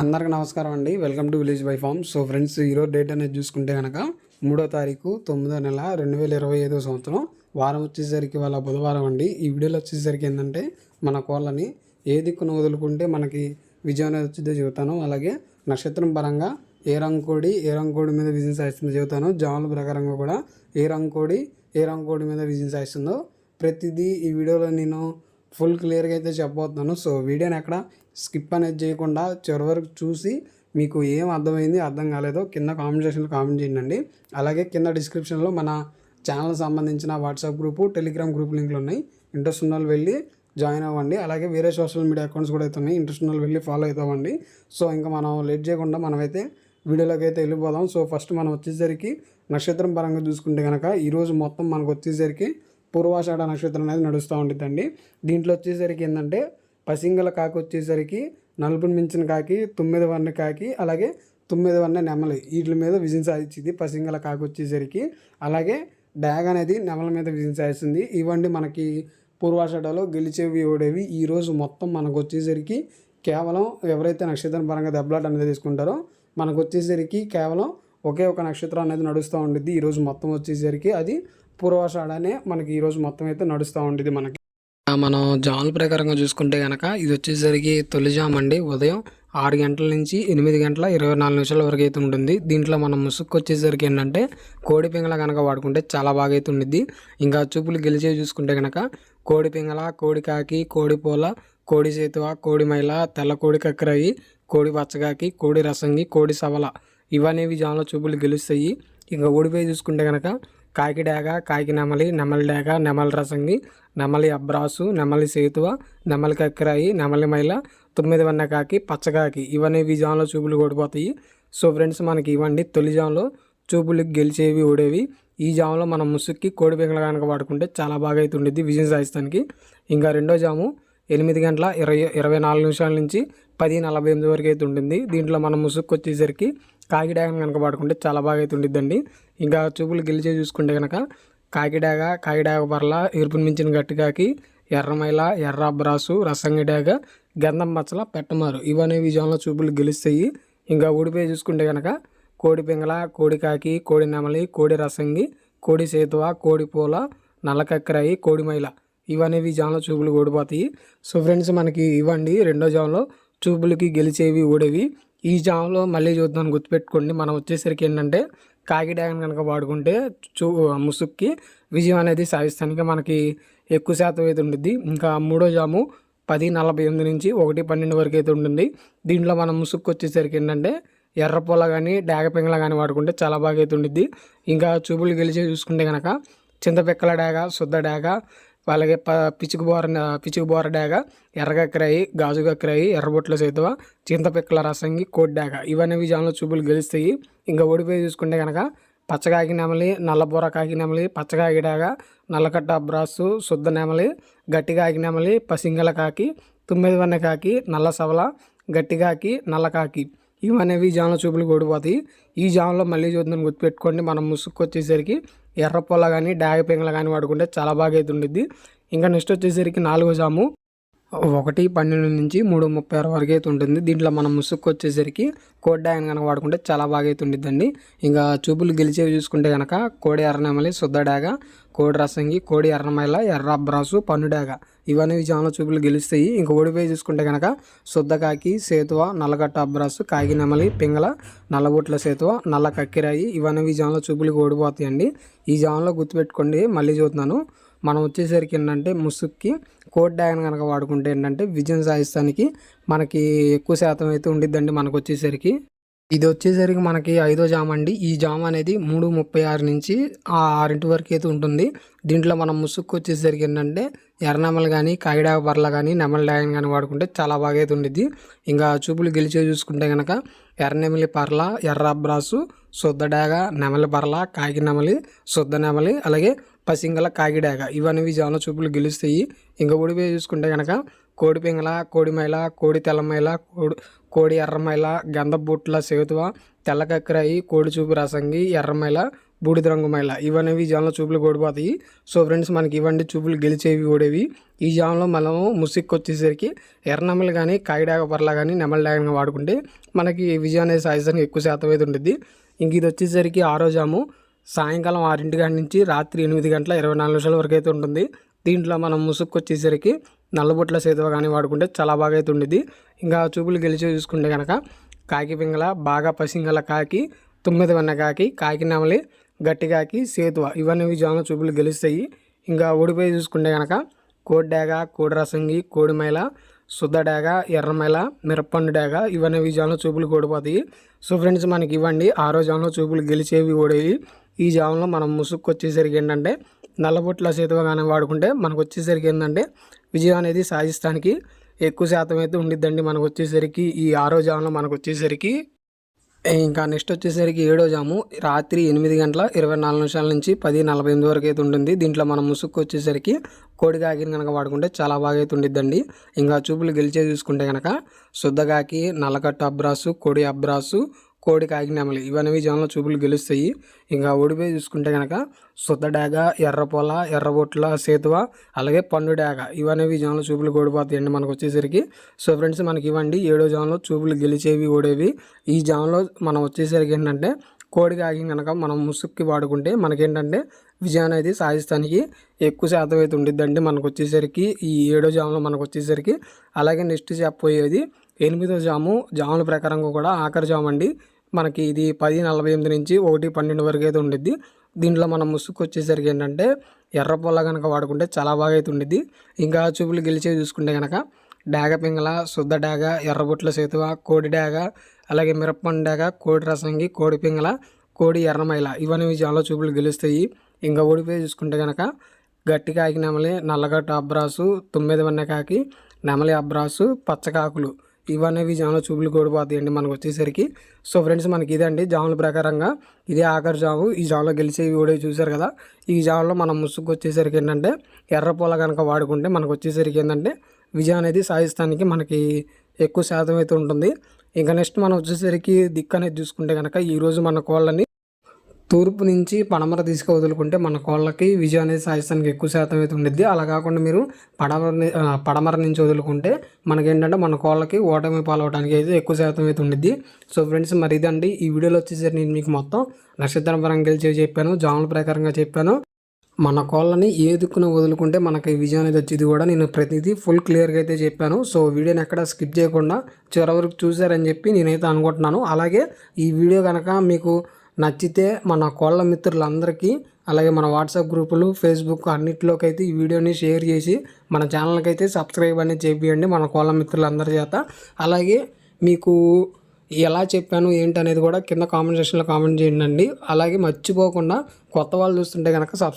అందరికి నమస్కారం అండి. Welcome to village by farm so friends ఈరోజు డేట్ అనేది చూసుకుంటే కనుక మూడో తారీఖు తొమ్మిదో నెల రెండు వేల ఇరవై ఐదో సంవత్సరం. వారం వచ్చేసరికి వాళ్ళ బుధవారం అండి. ఈ వీడియోలో వచ్చేసరికి ఏంటంటే మన కోళ్ళని ఏ దిక్కును వదులుకుంటే మనకి విజయం అనేది వచ్చిందో చెబుతాను. అలాగే నక్షత్రం పరంగా ఏ రంగుకోడి ఏ రంగుకోడి మీద విజయం సాధిస్తుందో చెబుతాను. జాముల ప్రకారంగా కూడా ఏ రంగుకోడి ఏ రంగుకోడి మీద విజయం సాధిస్తుందో ప్రతిదీ ఈ వీడియోలో నేను ఫుల్ క్లియర్గా అయితే చెప్పబోతున్నాను. సో వీడియోని ఎక్కడ స్కిప్ అనేది చేయకుండా చివరి వరకు చూసి మీకు ఏం అర్థమైంది అర్థం కాలేదో కింద కామెంట్ సెక్షన్లో కామెంట్ చేయండి అలాగే కింద డిస్క్రిప్షన్లో మన ఛానల్ సంబంధించిన వాట్సాప్ గ్రూపు టెలిగ్రామ్ గ్రూప్ లింక్లు ఉన్నాయి. ఇంట్రెస్ట్ ఉన్న వాళ్ళు వెళ్ళి జాయిన్ అవ్వండి. అలాగే వేరే సోషల్ మీడియా అకౌంట్స్ కూడా అయితే ఉన్నాయి. ఇంట్రెస్ట్ ఉన్న వాళ్ళు వెళ్ళి ఫాలో అవుతామండి. సో ఇంకా మనం లేట్ చేయకుండా మనమైతే వీడియోలోకి అయితే వెళ్ళిపోదాం. సో ఫస్ట్ మనం వచ్చేసరికి నక్షత్రం పరంగా చూసుకుంటే కనుక ఈరోజు మొత్తం మనకు వచ్చేసరికి పూర్వాషాఢ నక్షత్రం అనేది నడుస్తూ ఉంటుందండి దీంట్లో వచ్చేసరికి ఏంటంటే పసింగల కాకి వచ్చేసరికి నలుపుని మించిన కాకి తొమ్మిది వన్న కాకి అలాగే తొమ్మిది వన్న నెమలి వీటి మీద విజయం సాధించింది పసింగల కాకి వచ్చేసరికి. అలాగే డ్యాగ్ అనేది నెమల మీద విజయం సాధిస్తుంది. ఇవ్వండి మనకి పూర్వాషాఢలో గెలిచేవి ఓడేవి. ఈరోజు మొత్తం మనకు వచ్చేసరికి కేవలం ఎవరైతే నక్షత్రం పరంగా దెబ్బలాట అనేది తీసుకుంటారో మనకు వచ్చేసరికి కేవలం ఒకే ఒక నక్షత్రం అనేది నడుస్తూ ఉండిద్ది. ఈరోజు మొత్తం వచ్చేసరికి అది పూర్వాషాఢనే మనకి ఈరోజు మొత్తం అయితే నడుస్తూ ఉండేది మనకి. మనం జాముల ప్రకారంగా చూసుకుంటే కనుక ఇది వచ్చేసరికి తొలి జామ్ అండి. ఉదయం ఆరు గంటల నుంచి ఎనిమిది గంటల ఇరవై నాలుగు నిమిషాల వరకు అయితే ఉంటుంది. దీంట్లో మనం ముసుక్కు వచ్చేసరికి ఏంటంటే కోడి పింగళ కనుక వాడుకుంటే చాలా బాగా అయితే ఉండిద్ది. ఇంకా చూపులు గెలిచేవి చూసుకుంటే కనుక కోడి పింగళ కోడి కాకి కోడి పూల కోడి సేతువ కోడి మైల తెల్ల కోడి కక్కరాయి కోడి పచ్చగాకి కోడి రసంగి కోడి సవల ఇవనేవి జాములో చూపులు గెలుస్తాయి. ఇంకా ఓడిపోయి చూసుకుంటే కనుక కాకి డాగ కాకి నెమలి నెమలి డాగ నెమలి రసంగి నెమలి అబ్రాసు నెమలి సేతువ నెమలి కక్కరాయి నెమలి మైల తొమ్మిది వన్న కాకి పచ్చకాకి ఇవన్నీ ఈ జాన్లో చూపులు ఓడిపోతాయి సో ఫ్రెండ్స్ మనకి ఇవ్వండి తొలి జాన్లో చూపులు గెలిచేవి ఓడేవి ఈ జాములో మనం ముసుక్కి కోడి పింగళ కనుక వాడుకుంటే చాలా బాగా అయితే ఉండేది విజయం సాధిస్తానికి. ఇంకా రెండో జాము ఎనిమిది గంటల ఇరవై ఇరవై నాలుగు నిమిషాల నుంచి పది నలభై ఎనిమిది వరకు అయితే ఉంటుంది. దీంట్లో మనం ముసుక్కు వచ్చేసరికి కాకిడాగను కనుక పడుకుంటే చాలా బాగా అయితే ఉండిద్దండి. ఇంకా చూపులు గెలిచే చూసుకుంటే కనుక కాకిడాగ కాకిడాగ పర్ల ఎరుపుని మించిన గట్టికాకి ఎర్రమైల ఎర్ర అబ్రాసు రసంగిడాగ గంధం మచ్చల పెట్టమారు ఇవన్నీ విజయంలో చూపులు గెలుస్తాయి. ఇంకా ఊడిపోయి చూసుకుంటే కనుక కోడి పింగళ కోడి కాకి కోడి నెమలి కోడి రసంగి కోడి సేతువ కోడి పూల నల్లకక్కరాయి కోడి మైల ఇవనేవి జామ్లో చూపులు ఓడిపోతాయి సో ఫ్రెండ్స్ మనకి ఇవ్వండి రెండో జాన్లో చూపులకి గెలిచేవి ఓడేవి. ఈ జామ్లో మళ్ళీ చూద్దాం గుర్తుపెట్టుకోండి. మనం వచ్చేసరికి ఏంటంటే కాకి డ్యాగన్ కనుక వాడుకుంటే చూ ముసుక్కి విజయం అనేది సాధిస్తానికి మనకి ఎక్కువ శాతం అయితే ఉంటుంది ఇంకా మూడో జాము పది నలభై ఎనిమిది నుంచి ఒకటి పన్నెండు వరకు అయితే ఉంటుంది దీంట్లో మనం ముసుక్కు వచ్చేసరికి ఏంటంటే ఎర్రపొల కానీ డాగ కానీ వాడుకుంటే చాలా బాగా అయితే ఉండిద్ది. ఇంకా చూపులు గెలిచి చూసుకుంటే కనుక చింతపిక్కల డాగ శుద్ధ డాగ అలాగే ప పిచ్చుకు బోర పిచ్చుకు బోర డాగ ఎర్రగక్కరాయి గాజు ఎర్రబొట్ల సేతువ చింతపిక్కల రసంగి కోడి డాగ. ఇవన్నీ విజయంలో చూపులు గెలుస్తాయి. ఇంకా ఓడిపోయి చూసుకుంటే కనుక పచ్చకాకి నెమలి నల్లబూర కాకి నెమలి పచ్చగాకి డాగ నల్లకట్ట అబ్రాసు శుద్ధ నెమలి గట్టి కాకి నెమలి పసింగల కాకి తొమ్మిది వన్న కాకి నల్ల సవల గట్టి కాకి నల్ల కాకి. ఇవనేవి జామల చూపులు ఓడిపోతాయి ఈ జాన్లో మళ్ళీ చూద్దాం గుర్తుపెట్టుకోండి. మనం ముసుక్కు వచ్చేసరికి ఎర్ర కానీ డాగ పింగళ కానీ వాడుకుంటే చాలా బాగా అయితే ఉండిద్ది ఇంకా నెక్స్ట్ వచ్చేసరికి నాలుగో జాము. ఒకటి పన్నెండు నుంచి మూడు ముప్పై ఆరు వరకు అయితే ఉంటుంది దీంట్లో మనం ముసుక్కు వచ్చేసరికి కోడి డాగన్ కనుక వాడుకుంటే చాలా బాగా అయితే ఉండిద్దండి ఇంకా చూపులు గెలిచేవి చూసుకుంటే కనుక కోడి ఎర్రనెమలి శుద్ధ డాగ కోడి రసంగి కోడి ఎర్రమైల ఎర్ర అబ్రాసు పన్ను డాగ ఇవన్నీ విజయంలో చూపులు గెలుస్తాయి. ఇంక ఓడిపోయి చూసుకుంటే కనుక శుద్ధకాకి సేతువ నల్లగట్ట అబ్రాసు కాకి నెమలి పింగళ నల్లబొట్ల సేతువ నల్ల కక్కిరాయి ఇవన్నీ విజయంలో చూపులు ఓడిపోతాయండి. ఈ జామంలో గుర్తుపెట్టుకోండి మళ్ళీ చూస్తున్నాను మనం వచ్చేసరికి ఏంటంటే ముసుక్కి కోడ్ డ్యాగన్ కనుక వాడుకుంటే ఏంటంటే విజయం సాధిస్తానికి మనకి ఎక్కువ శాతం అయితే ఉండిద్దండి మనకు వచ్చేసరికి. ఇది వచ్చేసరికి మనకి ఐదో జామ్ అండి. ఈ జామ్ అనేది మూడు ముప్పై ఆరు నుంచి ఆ ఆరింటి వరకు అయితే ఉంటుంది. దీంట్లో మనం ముసుక్కు వచ్చేసరికి ఏంటంటే ఎర్రనెమలు కానీ కాగిడాగ బర్ల కానీ నెమల డ్యాగన్ కానీ వాడుకుంటే చాలా బాగా అయితే ఉండిద్ది. ఇంకా చూపులు గెలిచే చూసుకుంటే కనుక ఎర్రనెమలి పర్ల ఎర్ర అబ్రాసు శుద్ధ డాగ నెమలి పర్ల కాకి నెమలి శుద్ధ నెమలి అలాగే పసింగల కాకిడాగ ఇవన్నీ విజయంలో చూపులు గెలుస్తాయి. ఇంకా ఉడిపోయి చూసుకుంటే కనుక కోడి పింగళ కోడి మైల కోడి తెల్లమైల కోడి కోడి ఎర్రమైల గంధబుట్ల సేతువ తెల్లకక్కరాయి కోడి చూపు రసంగి ఎర్రమైల బూడిద రంగు మైల ఇవనేవి ఈ చూపులు ఓడిపోతాయి సో ఫ్రెండ్స్ మనకి ఇవ్వండి చూపులు గెలిచేవి ఓడేవి. ఈ జామ్లో మనము ముసిక్ వచ్చేసరికి కానీ కాయిడాగ పర్లా కానీ నెమల డాగగా వాడుకుంటే మనకి విజయం అనేది సాధించడానికి ఎక్కువ శాతం అయితే ఉంటుంది ఇంక ఇది వచ్చేసరికి ఆరో జాము. సాయంకాలం ఆరింటి గంట నుంచి రాత్రి ఎనిమిది గంటల ఇరవై నాలుగు నిమిషాల వరకు అయితే ఉంటుంది. దీంట్లో మనం ముసుగు వచ్చేసరికి నల్లబొట్ల సేతువ కానీ వాడుకుంటే చాలా బాగా అయితే ఉండేది ఇంకా చూపులు గెలిచి చూసుకుంటే కనుక కాకి పింగళ బాగా పసింగల కాకి తొమ్మిది వన్న కాకి కాకి నెమలి గట్టి కాకి సేతువ ఇవన్నీ జామ చూపులు గెలుస్తాయి. ఇంకా ఓడిపోయి చూసుకుంటే కనుక కోడి కోడిరసంగి కోడిమైల శుద్ధ ఎర్రమైల మిరప్పండు డాగ ఇవన్నీ విజయంలో చూపులు ఓడిపోతాయి. సో ఫ్రెండ్స్ మనకి ఇవ్వండి. ఆరో జామలో చూపులు గెలిచేవి ఓడేవి. ఈ జామలో మనం ముసుక్కు వచ్చేసరికి ఏంటంటే నల్లబొట్ల సేతువ కానీ వాడుకుంటే మనకు వచ్చేసరికి ఏంటంటే విజయం అనేది సాధిస్తానికి ఎక్కువ శాతం అయితే ఉండిద్దండి మనకు వచ్చేసరికి ఈ ఆరో జాములో మనకు వచ్చేసరికి. ఇంకా నెక్స్ట్ వచ్చేసరికి ఏడో జాము రాత్రి ఎనిమిది గంటల ఇరవై నాలుగు నిమిషాల నుంచి పది నలభై ఎనిమిది వరకు అయితే ఉంటుంది. దీంట్లో మనం ముసుక్కు వచ్చేసరికి కోడి కాకిని కనుక వాడుకుంటే చాలా బాగా అయితే ఉండిద్దండి. ఇంకా చూపులు గెలిచే చూసుకుంటే కనుక శుద్ధగాకి నల్లకట్టు అబ్రాసు కోడి అబ్రాసు కోడి కాకినామలు ఇవన్నీ జనంలో చూపులు గెలుస్తాయి. ఇంకా ఓడిపోయి చూసుకుంటే కనుక సుద్దడాగ ఎర్రపొల ఎర్రబొట్ల సేతువ అలాగే పండుడాగ ఇవన్నీ జనంలో చూపులు ఓడిపోతాయండి మనకు వచ్చేసరికి. సో ఫ్రెండ్స్ మనకి ఇవ్వండి. ఏడో జాన్లో చూపులు గెలిచేవి ఓడేవి. ఈ జాన్లో మనం వచ్చేసరికి ఏంటంటే కోడి కాకి కనుక మనం ముసుక్కి వాడుకుంటే మనకేంటంటే విజయం అనేది సాధిస్తానికి ఎక్కువ శాతం అయితే ఉండిద్దండి మనకు వచ్చేసరికి. ఈ ఏడో జాములో మనకు వచ్చేసరికి. అలాగే నెక్స్ట్ చెప్పబోయేది ఎనిమిదో జాము. జాముల ప్రకారంగా కూడా ఆఖరి జాము అండి మనకి ఇది పది నలభై ఎనిమిది నుంచి ఒకటి పన్నెండు వరకు అయితే ఉండిద్ది. దీంట్లో మనం ముసుగు వచ్చేసరికి ఏంటంటే ఎర్ర పొల్ల కనుక వాడుకుంటే చాలా బాగా అయితే ఉండిద్ది. ఇంకా చూపులు గెలిచేవి చూసుకుంటే కనుక డాగ పింగళ శుద్ధ డాగ ఎర్రబొట్ల సేతువ కోడి డాగ అలాగే మిరప్పండు డాగ కోడి రసంగి కోడి పింగళ కోడి ఎర్రమైల ఇవన్నీ చాలా చూపులు గెలుస్తాయి. ఇంకా ఓడిపోయి చూసుకుంటే కనుక గట్టి కాకి నెమలి నల్లగట్టు అబ్రాసు తొమ్మిది వన్న కాకి నెమలి అబ్రాసు పచ్చకాకులు ఇవన్నీ జాములు చూపులు కూడిపోతాయండి మనకు వచ్చేసరికి. సో ఫ్రెండ్స్ మనకి ఇదండి జాముల ప్రకారంగా ఇదే ఆఖరి జాము. ఈ జాములో గెలిచేవి కూడా చూసారు కదా. ఈ జాములో మనం ముసుగు వచ్చేసరికి ఏంటంటే ఎర్ర పూల కనుక వాడుకుంటే మనకు వచ్చేసరికి ఏంటంటే విజయం అనేది సాధిస్తానికి మనకి ఎక్కువ శాతం అయితే ఉంటుంది. ఇంకా నెక్స్ట్ మనం వచ్చేసరికి దిక్కు అనేది చూసుకుంటే కనుక ఈరోజు మన కోళ్ళని తూర్పు నుంచి పడమర తీసుకు వదులుకుంటే మన కోళ్ళకి విజయం అనేది సాధిస్తానికి ఎక్కువ శాతం అయితే ఉండిద్ది. అలా కాకుండా మీరు పడమర పడమర నుంచి వదులుకుంటే మనకేంటంటే మన కోళ్ళకి ఓటమి పాలవడానికి అయితే ఎక్కువ శాతం అయితే ఉండిద్ది. సో ఫ్రెండ్స్ మరి ఇదండి. ఈ వీడియోలో వచ్చేసరికి నేను మీకు మొత్తం నక్షత్రం పరంగా గెలిచి చెప్పాను జాముల ప్రకారంగా చెప్పాను. మన కోళ్ళని ఏ దిక్కున వదులుకుంటే మనకి విజయం అనేది వచ్చేది కూడా నేను ప్రతిదీ ఫుల్ క్లియర్గా అయితే చెప్పాను. సో వీడియోని ఎక్కడ స్కిప్ చేయకుండా చివరి వరకు చూశారని చెప్పి నేనైతే అనుకుంటున్నాను. అలాగే ఈ వీడియో కనుక మీకు నచ్చితే మన కోళ్ళ మిత్రులందరికీ అలాగే మన వాట్సాప్ గ్రూపులు ఫేస్బుక్ అన్నిటిలోకైతే అయితే ఈ వీడియోని షేర్ చేసి మన ఛానల్కి అయితే సబ్స్క్రైబ్ అనేది చేపియండి మన కోళ్ళ మిత్రులందరి చేత. అలాగే మీకు ఎలా చెప్పాను ఏంటి అనేది కూడా కింద కామెంట్ సెక్షన్లో కామెంట్ చేయండి అలాగే మర్చిపోకుండా కొత్త వాళ్ళు చూస్తుంటే కనుక సబ్స్క్రైబ్